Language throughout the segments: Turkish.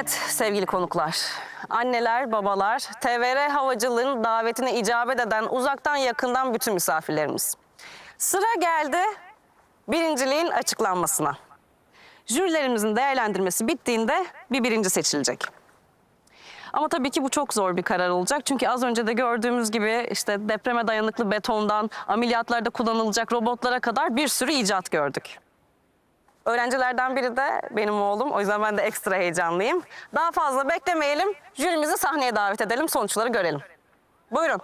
Evet sevgili konuklar, anneler, babalar, TVR havacılığın davetine icabet eden uzaktan yakından bütün misafirlerimiz. Sıra geldi birinciliğin açıklanmasına. Jürilerimizin değerlendirmesi bittiğinde bir birinci seçilecek. Ama tabii ki bu çok zor bir karar olacak. Çünkü az önce de gördüğümüz gibi işte depreme dayanıklı betondan ameliyatlarda kullanılacak robotlara kadar bir sürü icat gördük. Öğrencilerden biri de benim oğlum. O yüzden ben de ekstra heyecanlıyım. Daha fazla beklemeyelim. Jürimizi sahneye davet edelim. Sonuçları görelim. Buyurun.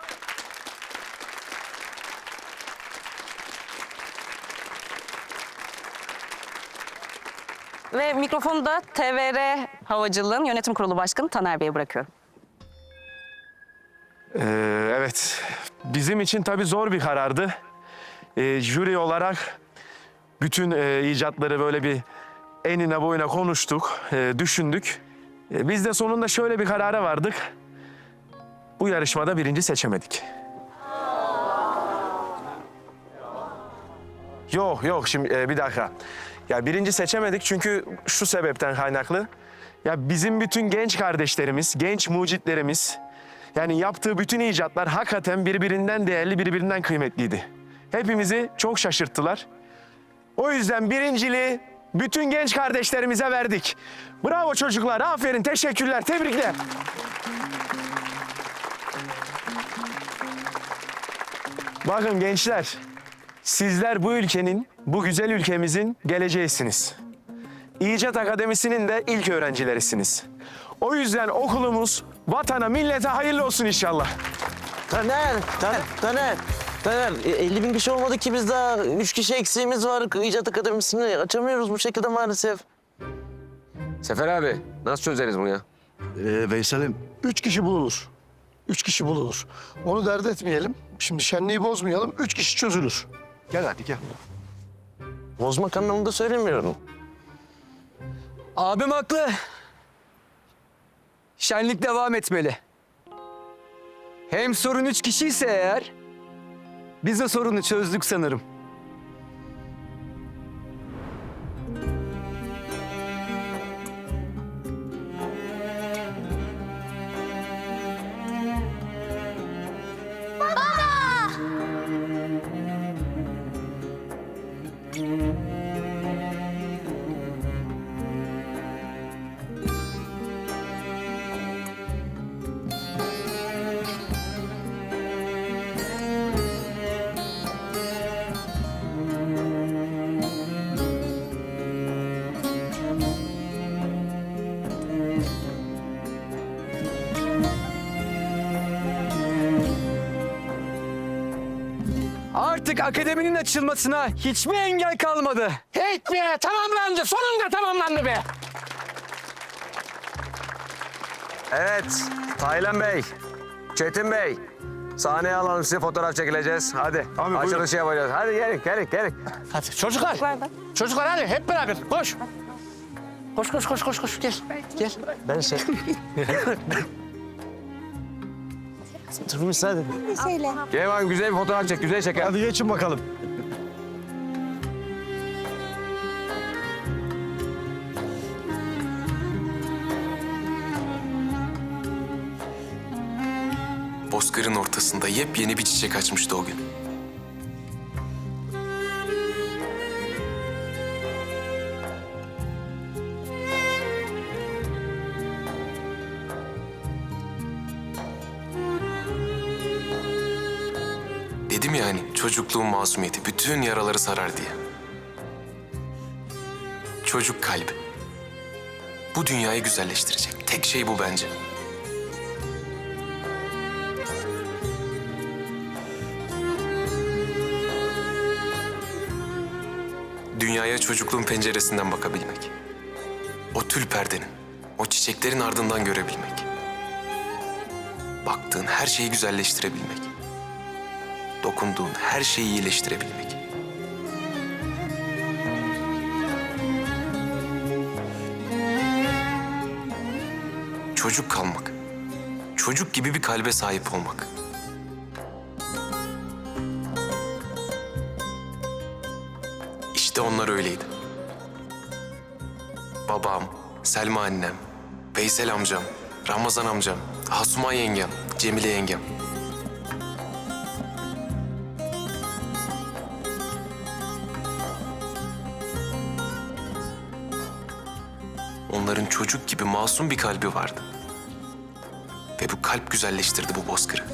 Ve mikrofonu da TVR Havacılığın Yönetim Kurulu Başkanı Taner Bey'e bırakıyorum. Ee, evet, bizim için tabii zor bir karardı. Ee, jüri olarak bütün e, icatları böyle bir enine boyuna konuştuk, e, düşündük. E, biz de sonunda şöyle bir karara vardık. Bu yarışmada birinci seçemedik. Yok yok şimdi e, bir dakika. Ya birinci seçemedik çünkü şu sebepten kaynaklı. Ya bizim bütün genç kardeşlerimiz, genç mucitlerimiz yani yaptığı bütün icatlar hakikaten birbirinden değerli, birbirinden kıymetliydi. Hepimizi çok şaşırttılar. O yüzden birinciliği bütün genç kardeşlerimize verdik. Bravo çocuklar, aferin, teşekkürler, tebrikler. Bakın gençler, sizler bu ülkenin, bu güzel ülkemizin geleceğisiniz. İcat Akademisi'nin de ilk öğrencilerisiniz. O yüzden okulumuz vatana, millete hayırlı olsun inşallah. Taner, Taner, Taner. Taner, e, 50 bin kişi olmadı ki biz daha. Üç kişi eksiğimiz var. İcat Akademisi'ni açamıyoruz bu şekilde maalesef. Sefer abi nasıl çözeriz bunu ya? Ee, Veysel'im üç kişi bulunur. Üç kişi bulunur. Onu dert etmeyelim. Şimdi şenliği bozmayalım. Üç kişi çözülür. Gel hadi gel. Bozmak anlamında söylemiyorum. Abim haklı. Şenlik devam etmeli. Hem sorun üç kişiyse eğer, biz de sorunu çözdük sanırım. Artık akademinin açılmasına hiçbir engel kalmadı. Hey be, tamamlandı. Sonunda tamamlandı be. Evet Taylan Bey, Çetin Bey. Sahneye alalım size fotoğraf çekileceğiz. Hadi Abi, açılışı yapacağız. Hadi gelin gelin gelin. Hadi çocuklar. Çocuklar hadi hep beraber koş. Koş koş koş koş koş gel. Gel. Ben şey... Dur müsaade. Gel bakayım güzel bir fotoğraf çek güzel çek. Hadi geçin bakalım. Bozkır'ın ortasında yepyeni bir çiçek açmıştı o gün. Dedim ya hani çocukluğun masumiyeti bütün yaraları sarar diye. Çocuk kalbi. Bu dünyayı güzelleştirecek. Tek şey bu bence. Dünyaya çocukluğun penceresinden bakabilmek. O tül perdenin, o çiçeklerin ardından görebilmek. Baktığın her şeyi güzelleştirebilmek. Dokunduğun her şeyi iyileştirebilmek. Çocuk kalmak. Çocuk gibi bir kalbe sahip olmak. İşte onlar öyleydi. Babam, Selma annem, Veysel amcam, Ramazan amcam, Asuman yengem, Cemile yengem. Onların çocuk gibi masum bir kalbi vardı. Ve bu kalp güzelleştirdi bu bozkırı.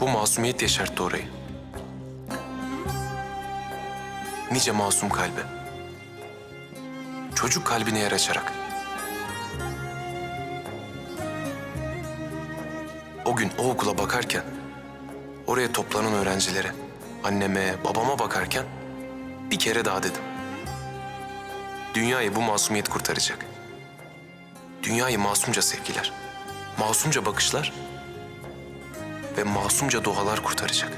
Bu masumiyet yaşarttı orayı. Nice masum kalbe. Çocuk kalbine yer açarak. O gün o okula bakarken, oraya toplanan öğrencilere, anneme, babama bakarken bir kere daha dedim. Dünyayı bu masumiyet kurtaracak. Dünyayı masumca sevgiler, masumca bakışlar ve masumca dualar kurtaracak.